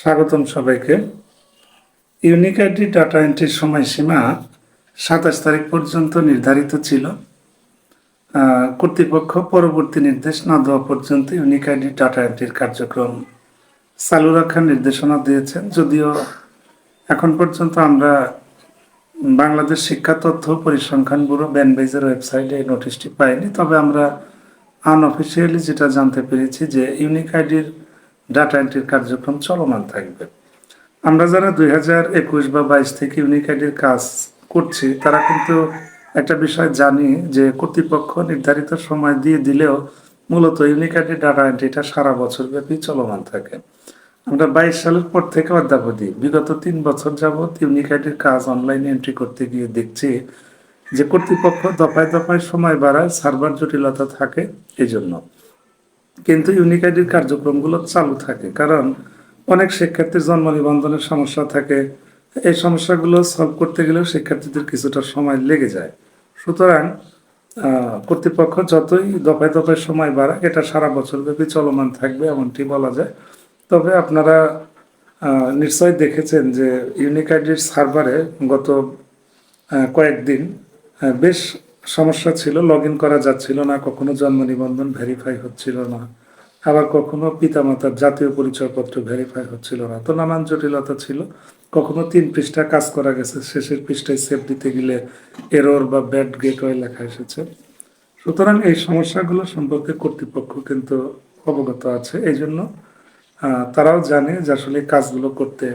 স্বাগতম সবাইকে। Unique ID data এন্ট্রির সময়সীমা সাতাশ তারিখ পর্যন্ত নির্ধারিত ছিল। কর্তৃপক্ষ পরবর্তী নির্দেশ না দেওয়া পর্যন্ত ইউনিক আইডি ডাটা এন্ট্রির কার্যক্রম চালু রাখার নির্দেশনা দিয়েছেন। যদিও এখন পর্যন্ত আমরা বাংলাদেশ শিক্ষা তথ্য পরিসংখ্যান ব্যুরো ব্যানবেজের ওয়েবসাইটে এই নোটিশটি পাইনি। তবে আমরা আনঅফিসিয়ালি যেটা জানতে পেরেছি যে ইউনিক আইডির ডাটা এন্ট্রির কার্যক্রম চলমান থাকবে। আমরা যারা দুই হাজার একুশ বা বাইশ থেকে ইউনিক আইডির কাজ করছি, তারা কিন্তু একটা বিষয় জানি যে কর্তৃপক্ষ নির্ধারিত সময় দিয়ে দিলেও মূলত ইউনিক ডাটা এন্ট্রিটা সারা বছর ব্যাপী চলমান থাকে। আমরা বাইশ সালের পর থেকে অদ্যাবধি বিগত তিন বছর যাবৎ ইউনিক আইডির কাজ অনলাইনে এন্ট্রি করতে গিয়ে দেখছি যে কর্তৃপক্ষ দফায় দফায় সময় বাড়ায় সার্ভার জটিলতা থাকে এই জন্য কিন্তু ইউনিক আইডির কার্যক্রমগুলো চালু থাকে কারণ অনেক শিক্ষার্থীর জন্ম নিবন্ধনের সমস্যা থাকে। এই সমস্যাগুলো সলভ করতে গেলেও শিক্ষার্থীদের কিছুটা সময় লেগে যায়। সুতরাং কর্তৃপক্ষ যতই দফায় দফায় সময় বাড়ায় এটা সারা বছর ব্যাপী চলমান থাকবে এমনটি বলা যায়। তবে আপনারা আহ, নিশ্চয়ই দেখেছেন যে ইউনিক আইডির সার্ভারে গত কয়েকদিন বেশ সমস্যা ছিল লগ ইন করা যাচ্ছিল না, কখনো জন্ম নিবন্ধন ভেরিফাই হচ্ছিল না, আবার কখনো পিতামাতার জাতীয় পরিচয়পত্র ভেরিফাই হচ্ছিল না। তো নানান জটিলতা ছিল, কখনো তিন পৃষ্ঠা কাজ করা গেছে, শেষের পৃষ্ঠায় সেভ দিতে গেলে এরর বা ব্যাড গেটওয়ে লেখা এসেছে। সুতরাং এই সমস্যাগুলো সম্পর্কে কর্তৃপক্ষ কিন্তু অবগত আছে এই জন্য তারাও জানে যে আসলে কাজগুলো করতে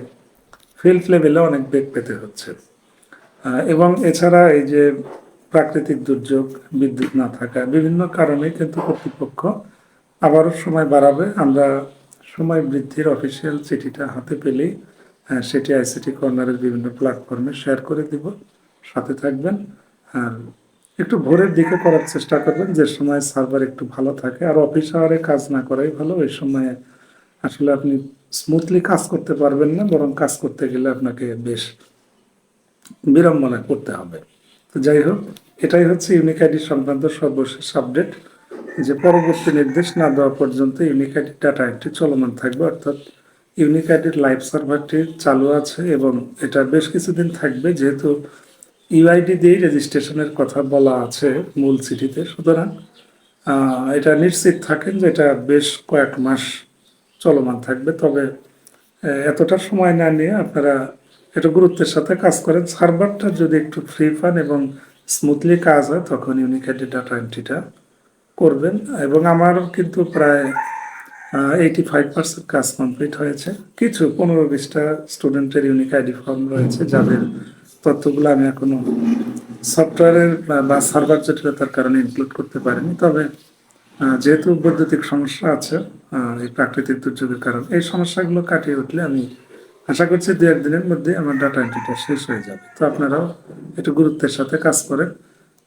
ফিল্ড লেভেলে অনেক বেগ পেতে হচ্ছে। এবং এছাড়া এই যে প্রাকৃতিক দুর্যোগ, বিদ্যুৎ না থাকা, বিভিন্ন কারণে কিন্তু কর্তৃপক্ষ আবারও সময় বাড়াবে। আমরা সময় বৃদ্ধির অফিসিয়াল চিঠিটা হাতে পেলেই সেটি আইসিটি কর্নারের বিভিন্ন প্ল্যাটফর্মে শেয়ার করে দিব। সাথে থাকবেন। আর একটু ভোরের দিকে করার চেষ্টা করবেন, যে সময় সার্ভার একটু ভালো থাকে। আর অফিস আওয়ারে কাজ না করাই ভালো, ওই সময়ে আসলে আপনি স্মুথলি কাজ করতে পারবেন না, বরং কাজ করতে গেলে আপনাকে বেশ বিড়ম্বনা করতে হবে। তো যাই হোক, এটাই হচ্ছে ইউনিক আইডি সংক্রান্ত সর্বশেষ আপডেট যে পরবর্তী নির্দেশ না দেওয়া পর্যন্ত ইউনিক আইডি ডাটা এন্ট্রি চলমান থাকবে, অর্থাৎ ইউনিক আইডির লাইভ সার্ভারটি চালু আছে এবং এটা বেশ কিছুদিন থাকবে, যেহেতু ইউআইডি দিয়েই রেজিস্ট্রেশনের কথা বলা আছে মূল চিঠিতে। সুতরাং এটা নিশ্চিত থাকেন যে এটা বেশ কয়েক মাস চলমান থাকবে। তবে এতটা সময় না নিয়ে আপনারা একটু গুরুত্বের সাথে কাজ করেন সার্ভারটা যদি একটু ফ্রি পান এবং স্মুথলি কাজ হয়, তখন ইউনিক আইডি ডাটা এন্ট্রিটা করবেন। এবং আমারও কিন্তু প্রায় এইটি ফাইভ পার্সেন্ট কাজ কমপ্লিট হয়েছে। কিছু পনেরো বিশটা স্টুডেন্টের ইউনিক আইডি ফর্ম রয়েছে, যাদের তথ্যগুলো আমি এখনও সফটওয়্যারের বা সার্ভার জটিলতার কারণে ইনক্লুড করতে পারিনি। তবে যেহেতু বৈদ্যুতিক সমস্যা আছে এই প্রাকৃতিক দুর্যোগের কারণে, এই সমস্যাগুলো কাটিয়ে উঠলে আমি আশা করছি দু একদিনের মধ্যে আমার ডাটা এন্ট্রিটা শেষ হয়ে যাবে। তো আপনারাও একটু গুরুত্বের সাথে কাজ করেন।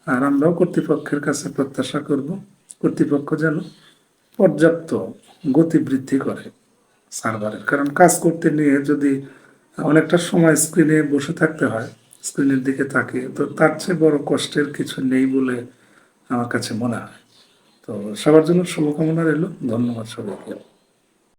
আর আমরাও কর্তৃপক্ষের কাছে প্রত্যাশা করব, কর্তৃপক্ষ যেন পর্যাপ্ত গতি বৃদ্ধি করে সার্ভারের। কারণ কাজ করতে নিয়ে যদি অনেকটা সময় স্ক্রিনে বসে থাকতে হয় স্ক্রিনের দিকে তাকিয়ে, তো তার চেয়ে বড় কষ্টের কিছু নেই বলে আমার কাছে মনে হয়। তো সবার জন্য শুভকামনা রইল। ধন্যবাদ সবাইকে।